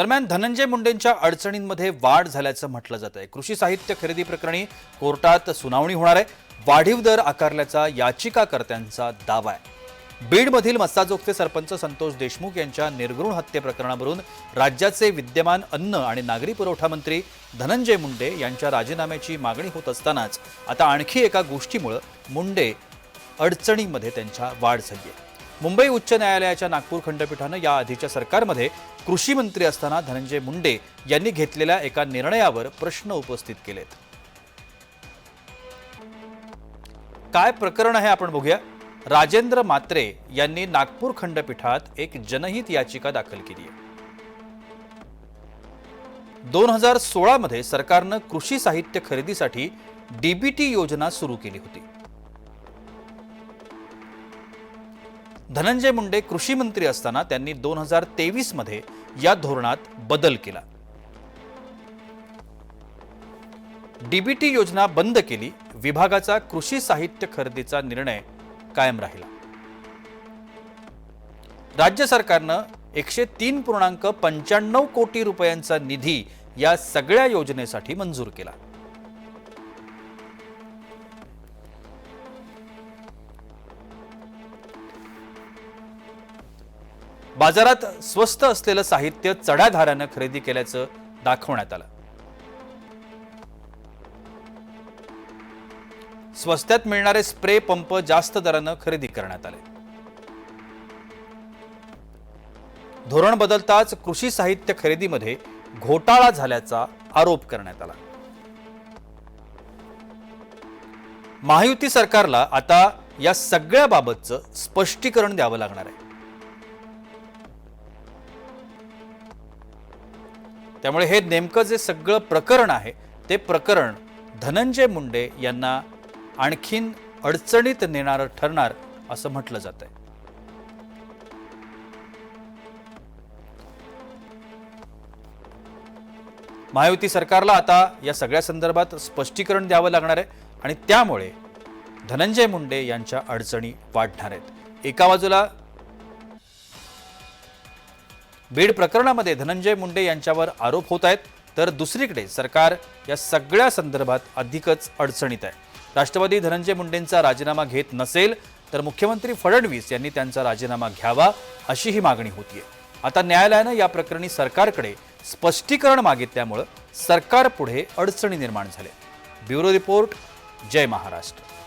दरम्यान धनंजय मुंडेंच्या अडचणींमध्ये वाढ झाल्याचं म्हटलं जात आहे. कृषी साहित्य खरेदी प्रकरणी कोर्टात सुनावणी होणार आहे. वाढीव दर आकारल्याचा याचिकाकर्त्यांचा दावा आहे. बीडमधील मस्ताजोगचे सरपंच संतोष देशमुख यांच्या निर्घृण हत्ये प्रकरणावरून राज्याचे विद्यमान अन्न आणि नागरी पुरवठा मंत्री धनंजय मुंडे यांच्या राजीनाम्याची मागणी होत असतानाच आता आणखी एका गोष्टीमुळं मुंडे अडचणीमध्ये त्यांच्या वाढ झाली आहे. मुंबई उच्च न्यायालयाच्या नागपूर खंडपीठानं या आधीच्या सरकारमध्ये कृषी मंत्री असताना धनंजय मुंडे यांनी घेतलेल्या एका निर्णयावर प्रश्न उपस्थित केलेत. काय प्रकरण आहे आपण बघूया. राजेंद्र मात्रे यांनी नागपूर खंडपीठात एक जनहित याचिका दाखल केली आहे. दोन हजार सोळा मध्ये सरकारनं कृषी साहित्य खरेदीसाठी डीबीटी योजना सुरू केली होती. धनंजय मुंडे कृषी मंत्री असताना त्यांनी दोन हजार तेवीसमध्ये या धोरणात बदल केला. डीबीटी योजना बंद केली विभागाचा कृषी साहित्य खरेदीचा निर्णय कायम राहिला. राज्य सरकारनं एकशे तीन पूर्णांक पंच्याण्णव कोटी रुपयांचा निधी या सगळ्या योजनेसाठी मंजूर केला. बाजारात स्वस्त असलेलं साहित्य चढ्या खरेदी केल्याचं दाखवण्यात आलं. स्वस्त्यात मिळणारे स्प्रे पंप जास्त दरानं खरेदी करण्यात आले. धोरण बदलताच कृषी साहित्य खरेदीमध्ये घोटाळा झाल्याचा आरोप करण्यात आला. महायुती सरकारला आता या सगळ्या बाबतचं स्पष्टीकरण द्यावं लागणार आहे. त्यामुळे हे नेमकं जे सगळं प्रकरण आहे ते प्रकरण धनंजय मुंडे यांना आणखीन अडचणीत नेणारं ठरणार असं म्हटलं जात आहे महायुती सरकारला आता या सगळ्या संदर्भात स्पष्टीकरण द्यावं लागणार आहे आणि त्यामुळे धनंजय मुंडे यांच्या अडचणी वाढणार आहेत. एका बाजूला बीड प्रकरणामध्ये धनंजय मुंडे यांच्यावर आरोप होत आहेत. तर दुसरीकडे सरकार या सगळ्या संदर्भात अधिकच अडचणीत आहे. राष्ट्रवादी धनंजय मुंडेंचा राजीनामा घेत नसेल तर मुख्यमंत्री फडणवीस यांनी त्यांचा राजीनामा घ्यावा अशी ही मागणी होतीये. आता न्यायालयानं या प्रकरणी सरकारकडे स्पष्टीकरण मागितल्यामुळं सरकार पुढे अडचणी निर्माण झाल्या ब्युरो रिपोर्ट जय महाराष्ट्र.